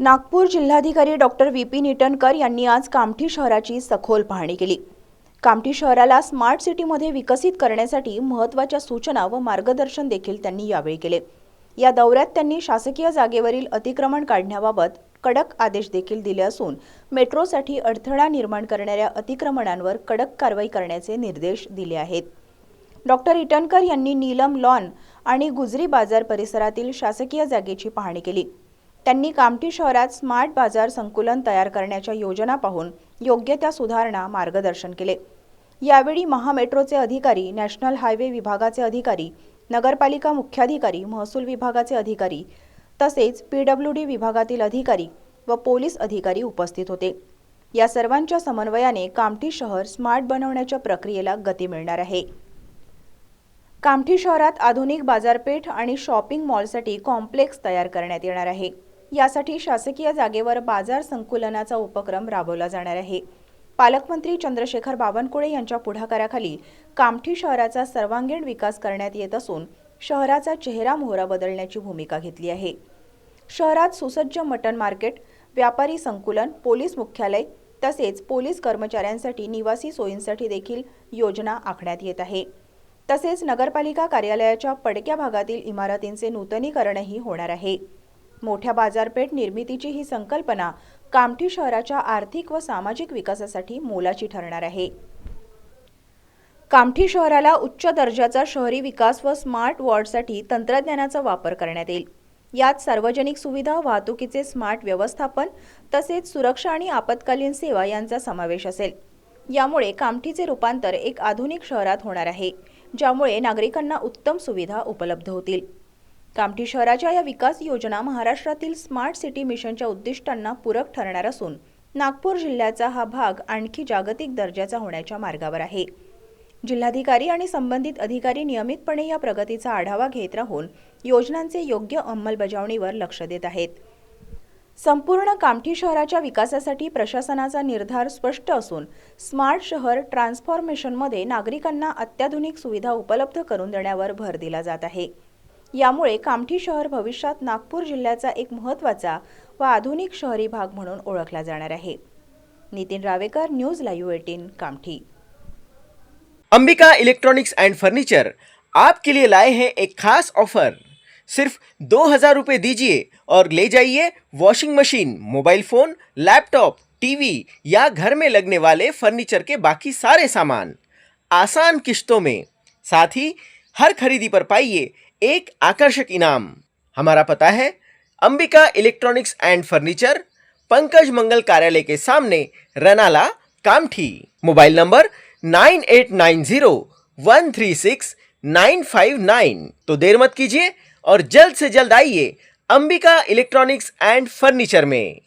नागपूर जिल्हाधिकारी doctor V P निटनकर यांनी आज कामठी शहराची सखोल पाहणी केली. कामठी शहराला स्मार्ट सिटीमध्ये विकसित करण्यासाठी महत्त्वाच्या सूचना व मार्गदर्शन देखील त्यांनी यावेळी केले. या दौऱ्यात त्यांनी शासकीय जागेवरील अतिक्रमण काढण्याबाबत कडक आदेश देखील दिले असून मेट्रोसाठी अडथळा निर्माण करणाऱ्या अतिक्रमणांवर कडक कारवाई करण्याचे निर्देश दिले आहेत. डॉक्टर इटनकर यांनी नीलम लॉन आणि गुजरी बाजार परिसरातील शासकीय जागेची पाहणी केली. त्यांनी कामठी शहरात स्मार्ट बाजार संकुलन तयार करण्याच्या योजना पाहून योग्य त्या सुधारणा मार्गदर्शन केले. यावेळी महामेट्रोचे अधिकारी नॅशनल हायवे विभागाचे अधिकारी नगरपालिका मुख्याधिकारी महसूल विभागाचे अधिकारी तसेच पीडब्ल्यू डी विभागातील अधिकारी व पोलीस अधिकारी उपस्थित होते. या सर्वांच्या समन्वयाने कामठी शहर स्मार्ट बनवण्याच्या प्रक्रियेला गती मिळणार आहे. कामठी शहरात आधुनिक बाजारपेठ आणि शॉपिंग मॉलसाठी कॉम्प्लेक्स तयार करण्यात येणार आहे. यासाठी शासकीय जागेवर बाजार संकुलनाचा उपक्रम राबवला जाणार आहे. पालकमंत्री चंद्रशेखर बावनकुळे यांच्या पुढाकाराखाली कामठी शहराचा सर्वांगीण विकास करण्यात येत असून शहराचा चेहरा मोहरा बदलण्याची भूमिका घेतली आहे. शहरात सुसज्ज मटण मार्केट व्यापारी संकुलन पोलीस मुख्यालय तसेच पोलीस कर्मचाऱ्यांसाठी निवासी सोयींसाठी देखील योजना आखण्यात येत आहे. तसेच नगरपालिका कार्यालयाच्या पडक्या भागातील इमारतींचे नूतनीकरणही होणार आहे. मोठ्या बाजारपेठ निर्मितीची ही संकल्पना कामठी शहराच्या आर्थिक व सामाजिक विकासासाठी मोलाची ठरणार आहे. कामठी शहराला उच्च दर्जाचा शहरी विकास व स्मार्ट वॉर्डसाठी तंत्रज्ञानाचा वापर करण्यात येईल. यात सार्वजनिक सुविधा वाहतुकीचे स्मार्ट व्यवस्थापन तसेच सुरक्षा आणि आपत्कालीन सेवा यांचा समावेश असेल. यामुळे कामठीचे रूपांतर एक आधुनिक शहरात होणार आहे ज्यामुळे नागरिकांना उत्तम सुविधा उपलब्ध होतील. कामठी शहराच्या या विकास योजना महाराष्ट्रातील स्मार्ट सिटी मिशनच्या उद्दिष्टांना पूरक ठरणार असून नागपूर जिल्ह्याचा हा भाग आणखी जागतिक दर्जाचा होण्याच्या मार्गावर आहे. जिल्हाधिकारी आणि संबंधित अधिकारी नियमितपणे या प्रगतीचा आढावा घेत राहून योजनांचे योग्य अंमलबजावणीवर लक्ष देत आहेत. संपूर्ण कामठी शहराच्या विकासासाठी प्रशासनाचा निर्धार स्पष्ट असून स्मार्ट शहर ट्रान्सफॉर्मेशनमध्ये नागरिकांना अत्याधुनिक सुविधा उपलब्ध करून देण्यावर भर दिला जात आहे. यामुळे कामठी शहर भविष्यात नागपूर जिल्ह्याचा एक महत्त्वाचा व आधुनिक शहरी भाग म्हणून ओळखला जाणार आहे. Nitin Rawekar news live eighteen Kamthi. Ambika electronics and furniture आपके लिए लाए हैं एक खास ऑफर. सिर्फ दो हजार रुपये दीजिए और ले जाइए washing machine mobile phone laptop TV या घर में लगने वाले फर्नीचर के बाकी सारे सामान. आसान किश्तों में. साथ ही हर खरीदी पर पाइए एक आकर्षक इनाम। हमारा पता है, Ambika electronics and furniture, Pankaj Mangal कार्यालय के सामने Ranala, Kamthi. Mobile number nine eight nine zero one three six nine five nine. तो देर मत कीजिए और जल्द से जल्द आइए अंबिका इलेक्ट्रॉनिक्स एंड फर्नीचर में।